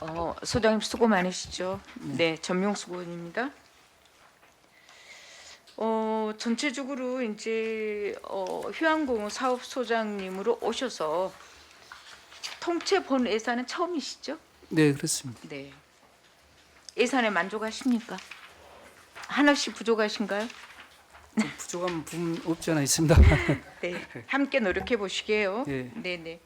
어, 소장님 수고 많으시죠? 네, 전명수 의원입니다. 어, 전체적으로 이제 어, 휴양공 사업 소장님으로 오셔서 통째 본 예산은 처음이시죠? 네, 그렇습니다. 네. 예산에 만족하십니까? 하나씩 부족하신가요? 좀 부족한 부분 없지 않아 있습니다. 네, 함께 노력해 보시게요. 예. 네, 네.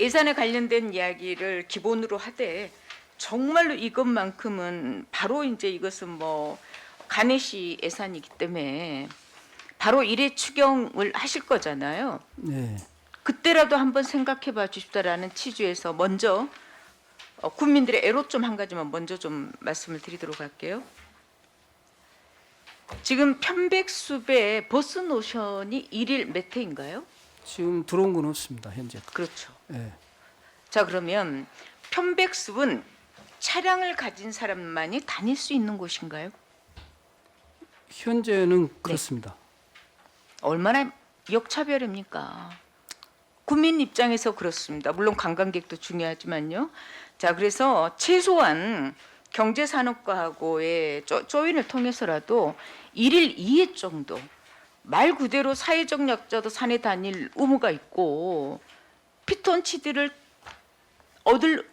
예산에 관련된 이야기를 기본으로 하되 정말로 이것만큼은 바로 이제 이것은 뭐 가내시 예산이기 때문에 바로 일회 추경을 하실 거잖아요. 네, 그때라도 한번 생각해 봐 주십사라는 취지에서 먼저 어, 국민들의 애로 좀 한 가지만 먼저 좀 말씀을 드리도록 할게요. 지금 편백숲에 버스 노션이 일일 몇 회인가요? 지금 들어온 건 없습니다. 현재. 그렇죠. 네, 자 그러면 편백숲은 차량을 가진 사람만이 다닐 수 있는 곳인가요? 현재는 네. 그렇습니다. 얼마나 역차별입니까? 국민 입장에서 그렇습니다. 물론 관광객도 중요하지만요. 자, 그래서 최소한 경제산업과하고의 조, 조인을 통해서라도 일일 2회 정도 말 그대로 사회적 약자도 산에 다닐 의무가 있고 피톤치드를 얻을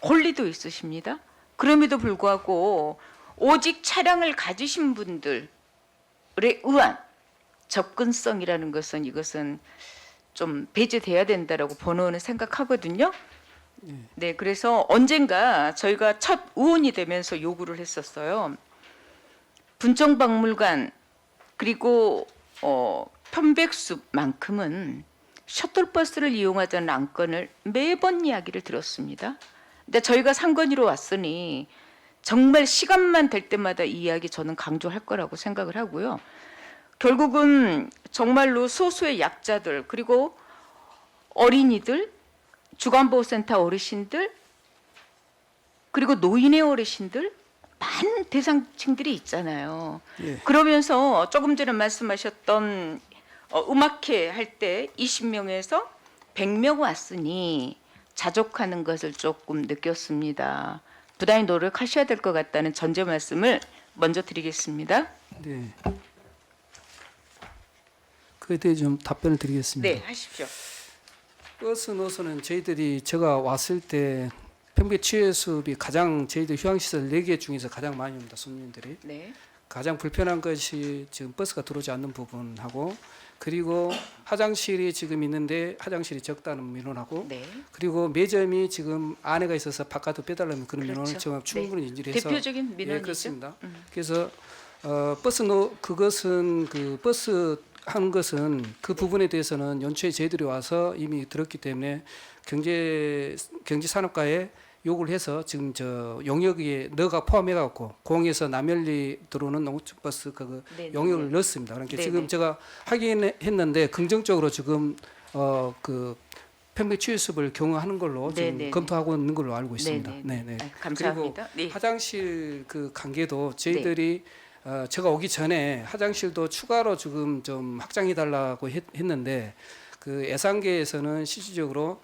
권리도 있으십니다. 그럼에도 불구하고 오직 차량을 가지신 분들에 의한 접근성이라는 것은 이것은 좀 배제돼야 된다라고 번호는 생각하거든요. 네, 그래서 언젠가 저희가 첫 의원이 되면서 요구를 했었어요. 분정박물관 그리고 어, 편백숲만큼은 셔틀버스를 이용하자는 안건을 매번 이야기를 들었습니다. 근데 저희가 상건위로 왔으니 정말 시간만 될 때마다 이 이야기 저는 강조할 거라고 생각을 하고요. 결국은 정말로 소수의 약자들 그리고 어린이들, 주간보호센터 어르신들 그리고 노인의 어르신들 많은 대상층들이 있잖아요. 예. 그러면서 조금 전에 말씀하셨던 어, 음악회 할 때 20명에서 100명 왔으니 자족하는 것을 조금 느꼈습니다. 부단히 노력하셔야 될 것 같다는 전제 말씀을 먼저 드리겠습니다. 네. 그에 대해 좀 답변을 드리겠습니다. 네, 하십시오. 버스 노선은 저희들이 제가 왔을 때 평택 취해숲이 가장 저희들 휴양시설 4개 중에서 가장 많이 옵니다. 손님들이. 네. 가장 불편한 것이 지금 버스가 들어오지 않는 부분하고 그리고 화장실이 지금 있는데 화장실이 적다는 민원하고 네. 그리고 매점이 지금 안에가 있어서 바깥으로 빼달라는 그런 그렇죠. 민원을 제가 충분히 인지를 해서 대표적인 예, 민원이죠. 그렇습니다. 음. 그래서 어, 버스 노 그것은 그 버스 하는 것은 그 부분에 대해서는 연초에 저희들이 와서 이미 들었기 때문에 경제 경제 산업과에 요구를 해서 지금 저 용역에 너가 포함해 갖고 공에서 남열리 들어오는 농촌버스 그 네, 용역을 네. 넣었습니다. 그러니까 네, 지금 네. 제가 확인했는데 긍정적으로 지금 어그 평백 취수을 경험하는 걸로 네, 지금 네, 네. 검토하고 있는 걸로 알고 있습니다. 네, 네, 네. 네. 아, 감사합니다. 네. 화장실 그 관계도 저희들이 어, 제가 오기 전에 화장실도 추가로 지금 좀 확장해 달라고 했, 했는데 그 예산계에서는 실질적으로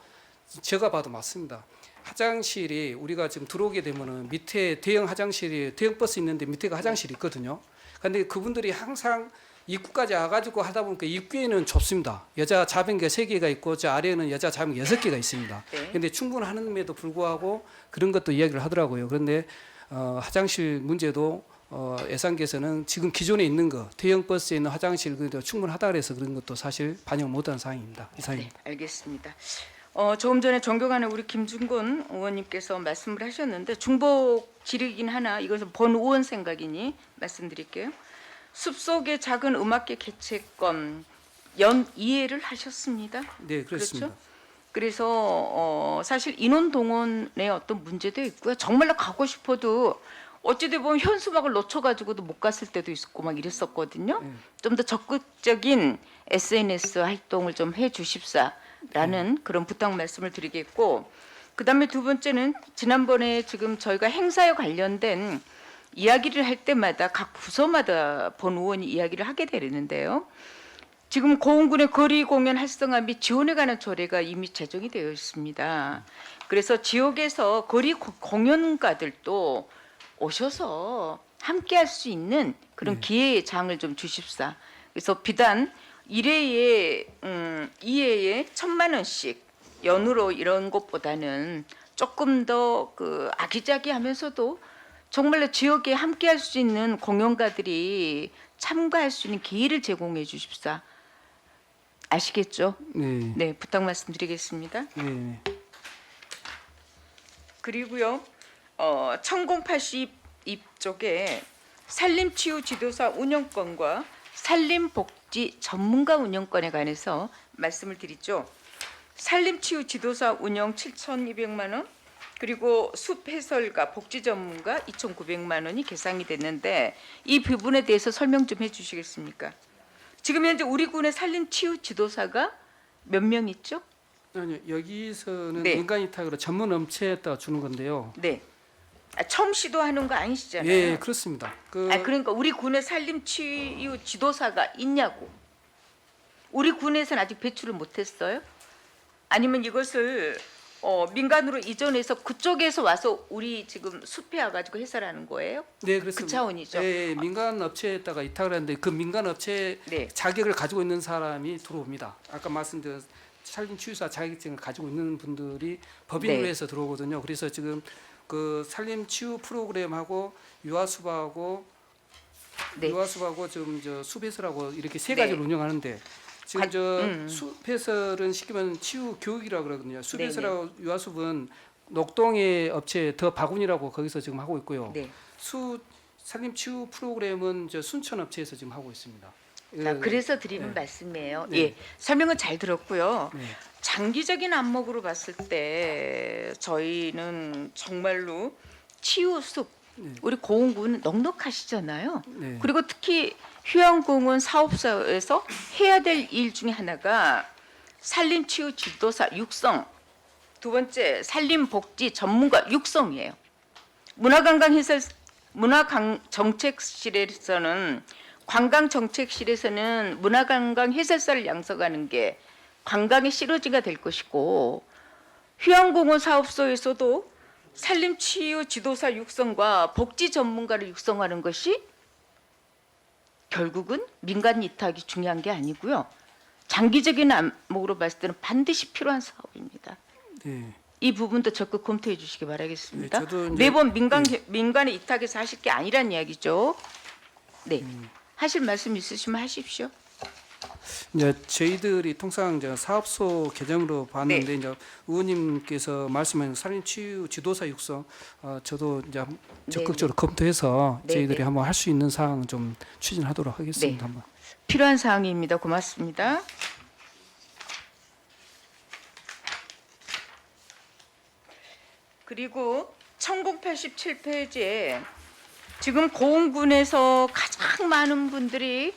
제가 봐도 맞습니다. 화장실이 우리가 지금 들어오게 되면은 밑에 대형 화장실이 대형 버스 있는데 밑에가 화장실이 있거든요. 근데 그분들이 항상 입구까지 와가지고 하다 보니까 입구에는 좁습니다. 여자 자변기가 세 개가 있고 저 아래에는 여자 자변기 여섯 개가 있습니다. 네. 근데 충분하는데도 불구하고 그런 것도 이야기를 하더라고요. 그런데 어, 화장실 문제도 어, 예산계에서는 지금 기존에 있는 거 대형 버스에 있는 화장실 그래도 충분하다 그래서 그런 것도 사실 반영 못한 사항입니다. 네, 이상입니다. 알겠습니다. 어, 조금 전에 존경하는 우리 김준곤 의원님께서 말씀을 하셨는데 중복 지르긴 하나 이것은 본 의원 생각이니 말씀드릴게요. 숲속의 작은 음악계 개최권 연 이해를 하셨습니다. 네, 그렇습니다. 그렇죠? 그래서 어, 사실 인원 동원의 어떤 문제도 있고요. 정말로 가고 싶어도 어찌돼 보면 현수막을 놓쳐가지고도 못 갔을 때도 있었고 막 이랬었거든요. 네. 좀더 적극적인 SNS 활동을 좀 해주십사 라는 그런 부탁 말씀을 드리겠고, 그 다음에 두 번째는 지난번에 지금 저희가 행사에 관련된 이야기를 할 때마다 각 부서마다 본 의원이 이야기를 하게 되는데요. 지금 고흥군의 거리 공연 활성화 및 지원에 관한 조례가 이미 제정이 되어 있습니다. 그래서 지역에서 거리 고- 공연가들도 오셔서 함께 할 수 있는 그런 기회의 장을 좀 주십사. 그래서 비단 1회에 음, 2회에 천만 원씩 연으로 이런 것보다는 조금 더 그 아기자기하면서도 정말로 지역에 함께 할 수 있는 공연가들이 참가할 수 있는 기회를 제공해 주십사. 아시겠죠? 네. 네, 부탁 말씀드리겠습니다. 네. 그리고요, 어, 1082쪽에 산림치유 지도사 운영권과 산림복지 전문가 운영권에 관해서 말씀을 드리죠. 산림치유 지도사 운영 7,200만 원, 그리고 숲 해설가 복지 전문가 2,900만 원이 계상이 됐는데 이 부분에 대해서 설명 좀 해주시겠습니까? 지금 현재 우리 군의 산림 치유 지도사가 몇 명 있죠? 아니요 여기서는 네. 민간 위탁으로 전문 업체에다 주는 건데요. 네. 아, 처음 시도하는 거 아니시잖아요. 예, 그렇습니다. 그 아, 그러니까 우리 군에 산림 치유 지도사가 있냐고. 우리 군에서는 아직 배출을 못했어요? 아니면 이것을 어, 민간으로 이전해서 그쪽에서 와서 우리 지금 숲에 와가지고 해설하는 거예요? 네, 그렇습니다. 그 차원이죠. 예, 민간 업체에다가 위탁을 하는데 그 민간 업체 네. 자격을 가지고 있는 사람이 들어옵니다. 아까 말씀드린 산림 치유사 자격증을 가지고 있는 분들이 법인으로 네. 해서 들어오거든요. 그래서 지금 그 산림치유 프로그램하고 유아수박하고 네. 유아수박하고 지금 저 숲해설하고 이렇게 세 네. 가지를 운영하는데 지금 아, 저 음. 숲해설은 쉽게만 치유 교육이라 그러거든요. 네, 숲해설하고 유아숲은 녹동의 업체 더 바군이라고 거기서 지금 하고 있고요. 네. 수 산림 치유 프로그램은 저 순천 업체에서 지금 하고 있습니다. 자, 예, 그래서 드리는 네. 말씀이에요. 네. 예, 설명은 잘 들었고요. 네. 장기적인 안목으로 봤을 때 저희는 정말로 치유숲 네. 우리 고흥군 넉넉하시잖아요. 네. 그리고 특히 휴양공원 사업소에서 해야 될 일 중에 하나가 산림 치유 지도사 육성, 두 번째 산림 복지 전문가 육성이에요. 문화관광 해설 문화정책실에서는 관광 정책실에서는 문화관광 해설사를 양성하는 게 관광의 시너지가 될 것이고 휴양공원 사업소에서도 산림 치유 지도사 육성과 복지 전문가를 육성하는 것이 결국은 민간 위탁이 중요한 게 아니고요. 장기적인 안목으로 봤을 때는 반드시 필요한 사업입니다. 네. 이 부분도 적극 검토해 주시기 바라겠습니다. 네, 매번 민간 민간의 위탁에서 하실 게 아니란 이야기죠. 네. 음. 하실 말씀 있으시면 하십시오. 이제 저희들이 통상 이제 사업소 개정으로 봤는데 네. 이제 의원님께서 말씀하신 산림치유 지도사 육성, 어, 저도 이제 적극적으로 검토해서 네, 저희들이 네. 한번 할 수 있는 사항 좀 추진하도록 하겠습니다. 네. 한번. 필요한 사항입니다. 고맙습니다. 그리고 1087페이지에 지금 고흥군에서 가장 많은 분들이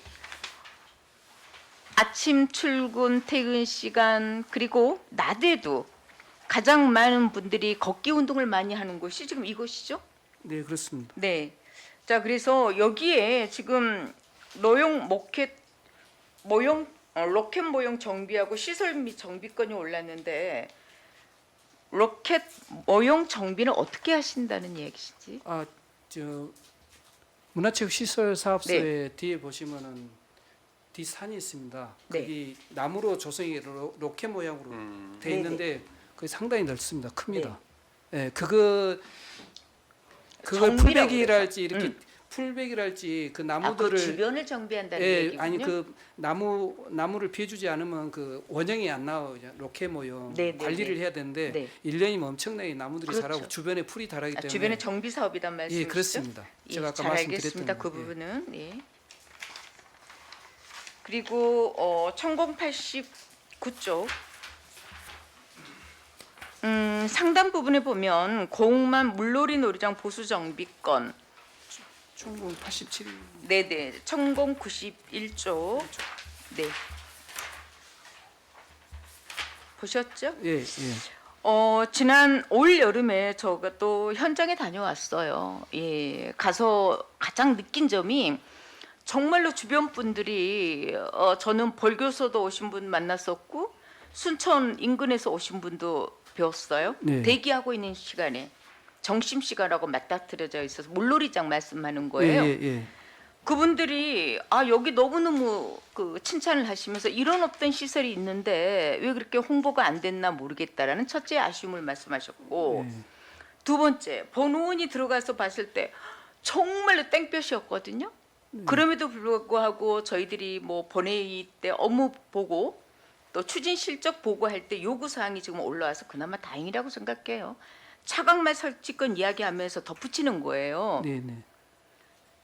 아침 출근 퇴근 시간 그리고 낮에도 가장 많은 분들이 걷기 운동을 많이 하는 곳이 지금 이곳이죠. 네, 그렇습니다. 네. 자, 그래서 여기에 지금 노용 모켓 모형 어, 로켓 모형 정비하고 시설 및 정비권이 올랐는데 로켓 모형 정비는 어떻게 하신다는 얘기시지? 아, 저 문화체육 시설 사업소에 네. 뒤에 보시면은 뒤 산이 있습니다. 네. 거기 나무로 조성이 로, 로켓 모양으로 돼 네, 있는데 그게 상당히 넓습니다. 큽니다. 예, 그거 그걸 풀백이랄지 이렇게 음. 풀백이랄지 그 아, 그 나무들을 주변을 정비한다는 예, 얘기군요. 아니 그 나무 나무를 비워주지 않으면 그 원형이 안 나와요. 로켓 모형 네, 네, 관리를 네. 해야 되는데 네. 일 1년이면 엄청나게 나무들이 그렇죠. 자라고 주변에 풀이 자라기 아, 때문에 주변에 정비 사업이란 예, 말씀이시죠? 그렇습니다. 예, 제가 아까 잘 말씀드렸던. 그 거. 예. 부분은 예. 그리고 어, 1089쪽 음, 상단 부분에 보면 공만 물놀이 놀이장 보수 정비권 총공 87. 네네 1091조 네 보셨죠? 예, 예. 어, 지난 올 여름에 저가 또 현장에 다녀왔어요. 예, 가서 가장 느낀 점이 정말로 주변 분들이 어, 저는 벌교서도 오신 분 만났었고 순천 인근에서 오신 분도 배웠어요. 네. 대기하고 있는 시간에 정심 시간하고 맞닥뜨려져 있어서 물놀이장 말씀하는 예, 거예요. 예, 예. 그분들이 아 여기 너무 너무 그 칭찬을 하시면서 이런 없던 시설이 있는데 왜 그렇게 홍보가 안 됐나 모르겠다라는 첫째 아쉬움을 말씀하셨고 예. 두 번째 본의원이 들어가서 봤을 때 정말로 땡볕이었거든요. 그럼에도 불구하고 저희들이 뭐 본회의 때 업무 보고 또 추진 실적 보고할 때 요구 사항이 지금 올라와서 그나마 다행이라고 생각해요. 차광말 설치권 이야기하면서 덧붙이는 거예요. 네, 네.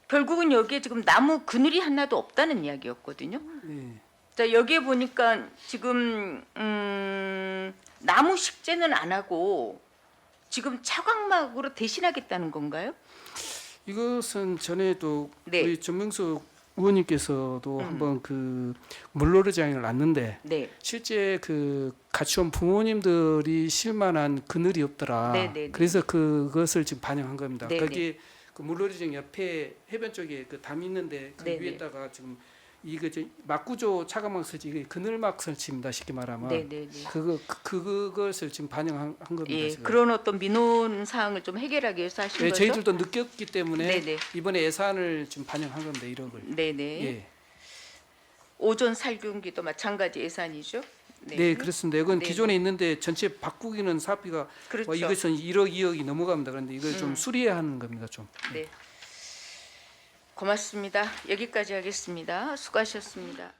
결국은 여기에 지금 나무 그늘이 하나도 없다는 이야기였거든요. 예. 자 여기에 보니까 지금 음, 나무 식재는 안 하고 지금 차광막으로 대신하겠다는 건가요? 이것은 전에도 네. 우리 전명수 의원님께서도 음. 한번 그 물놀이장을 놨는데 네, 실제 그 같이 온 부모님들이 실만한 그늘이 없더라. 네, 네, 네. 그래서 그것을 지금 반영한 겁니다. 네, 거기 그 물놀이장 옆에 해변 쪽에 그담 있는데 그 네, 네. 위에다가 지금 이거 저 막구조 차가막 설치 이게 그늘막 설치입니다. 쉽게 말하면 네, 네, 네. 그거 그, 그것을 지금 반영한 한 겁니다. 예, 지금. 그런 어떤 민원 사항을 좀 해결하기 위해서 하신 네, 거죠? 저희들도 느꼈기 때문에 네, 네. 이번에 예산을 지금 반영한 겁니다. 1억을. 네, 네. 예. 오존 살균기도 마찬가지 예산이죠. 네. 그렇습니다. 이건 네, 기존에 있는데 전체 바꾸기는 사업비가 그렇죠. 뭐 이것은 1억, 2억이 넘어갑니다. 그런데 이걸 좀 음. 수리해야 하는 겁니다. 좀. 네. 고맙습니다. 여기까지 하겠습니다. 수고하셨습니다.